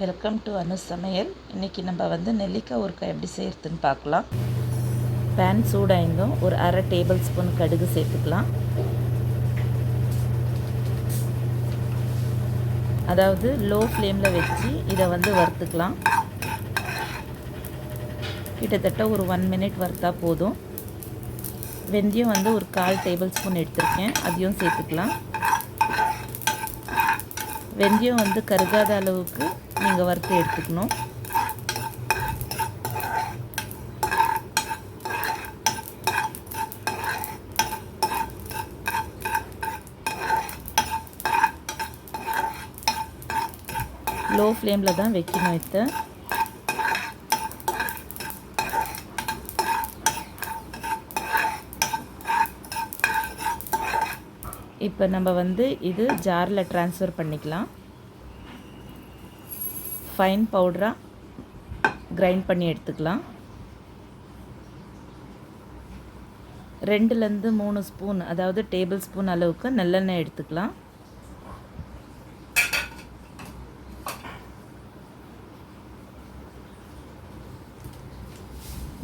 Welcome to அனு சமையல் இன்றைக்கி நம்ம வந்து நெல்லிக்காய் ஊறுக்காய் எப்படி செய்கிறதுன்னு பார்க்கலாம். பேன் சூடாயிருந்தும் ஒரு அரை டேபிள் ஸ்பூன் கடுகு சேர்த்துக்கலாம். அதாவது லோ ஃப்ளேமில் வச்சு இதை வந்து வறுத்துக்கலாம். கிட்டத்தட்ட ஒரு ஒன் மினிட் வறுத்தா போதும். வெந்தயம் வந்து ஒரு கால் டேபிள் ஸ்பூன் எடுத்திருக்கேன். அதையும் சேர்த்துக்கலாம். வெந்தயம் வந்து கருகாத அளவுக்கு நீங்கள் வறுத்து எடுத்துக்கணும். லோ ஃப்ளேமில் தான் வைக்கணும் இதை. இப்போ நம்ம வந்து இது ஜாரில் ட்ரான்ஸ்ஃபர் பண்ணிக்கலாம். ஃபைன் பவுடராக கிரைண்ட் பண்ணி எடுத்துக்கலாம். ரெண்டுலேருந்து மூணு ஸ்பூன் அதாவது டேபிள் ஸ்பூன் அளவுக்கு நல்லெண்ணெய் எடுத்துக்கலாம்.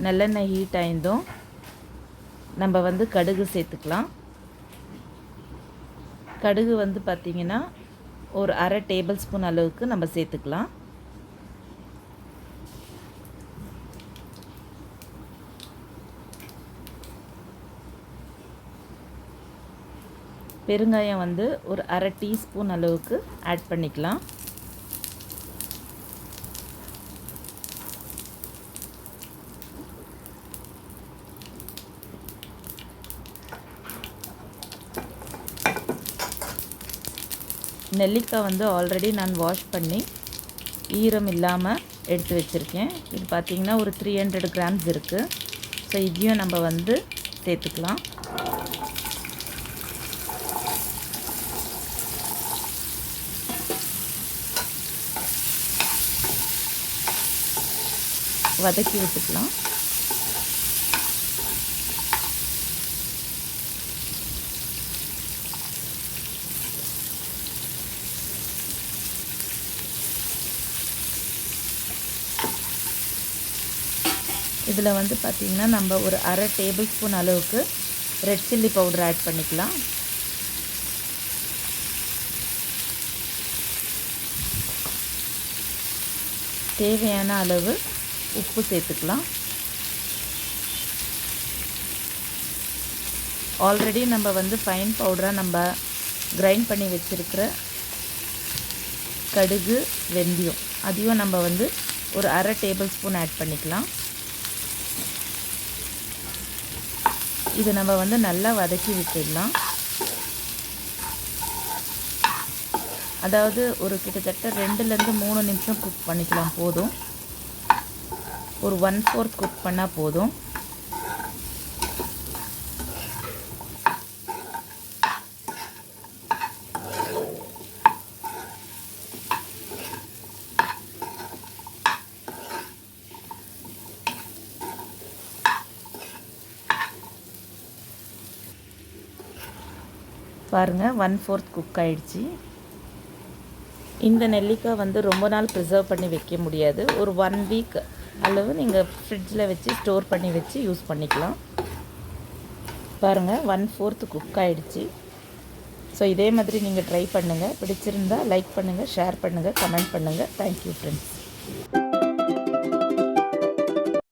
நல்லெண்ணெய் ஹீட் ஆயிருந்தோம். நம்ம வந்து கடுகு சேர்த்துக்கலாம். கடுகு வந்து பார்த்திங்கன்னா ஒரு அரை டேபிள் ஸ்பூன் அளவுக்கு நம்ம சேர்த்துக்கலாம். பெருங்காயம் வந்து ஒரு அரை டீஸ்பூன் அளவுக்கு ஆட் பண்ணிக்கலாம். நெல்லிக்காய் வந்து ஆல்ரெடி நான் வாஷ் பண்ணி ஈரம் இல்லாமல் எடுத்து வச்சுருக்கேன். இது பார்த்திங்கன்னா ஒரு த்ரீ ஹண்ட்ரட் கிராம்ஸ் இருக்குது ஸோ இதையும் நம்ம வந்து சேர்த்துக்கலாம். வதக்கி விட்டுக்கலாம். இதில் வந்து பார்த்திங்கன்னா நம்ம ஒரு அரை டேபிள் ஸ்பூன் அளவுக்கு ரெட் சில்லி பவுடர் ஆட் பண்ணிக்கலாம். தேவையான அளவு உப்பு சேர்த்துக்கலாம். ஆல்ரெடி நம்ம வந்து ஃபைன் பவுடராக நம்ம கிரைண்ட் பண்ணி வச்சுருக்கிற கடுகு வெந்தயம் அதையும் நம்ம வந்து ஒரு அரை டேபிள் ஸ்பூன் ஆட் பண்ணிக்கலாம். இது நம்ம வந்து நல்லா வதக்கி விட்டுடலாம். அதாவது ஒரு கிட்டத்தட்ட ரெண்டுலேருந்து மூணு நிமிஷம் குக் பண்ணிக்கலாம் போதும். ஒரு ஒன் ஃபோர்த் குக் பண்ணால் போதும். பாருங்கள் ஒன் ஃபோர்த் குக் ஆகிடுச்சி இந்த நெல்லிக்காய் வந்து ரொம்ப நாள் ப்ரிசர்வ் பண்ணி வைக்க முடியாது. ஒரு ஒன் வீக் அளவு நீங்கள் ஃப்ரிட்ஜில் வச்சு ஸ்டோர் பண்ணி வச்சு யூஸ் பண்ணிக்கலாம். பாருங்கள் ஒன் ஃபோர்த்து குக் ஆகிடுச்சி ஸோ இதே மாதிரி நீங்கள் ட்ரை பண்ணுங்கள் பிடிச்சிருந்தால் லைக் பண்ணுங்கள் ஷேர் பண்ணுங்கள் கமெண்ட் பண்ணுங்கள் தேங்க்யூ ஃப்ரெண்ட்ஸ்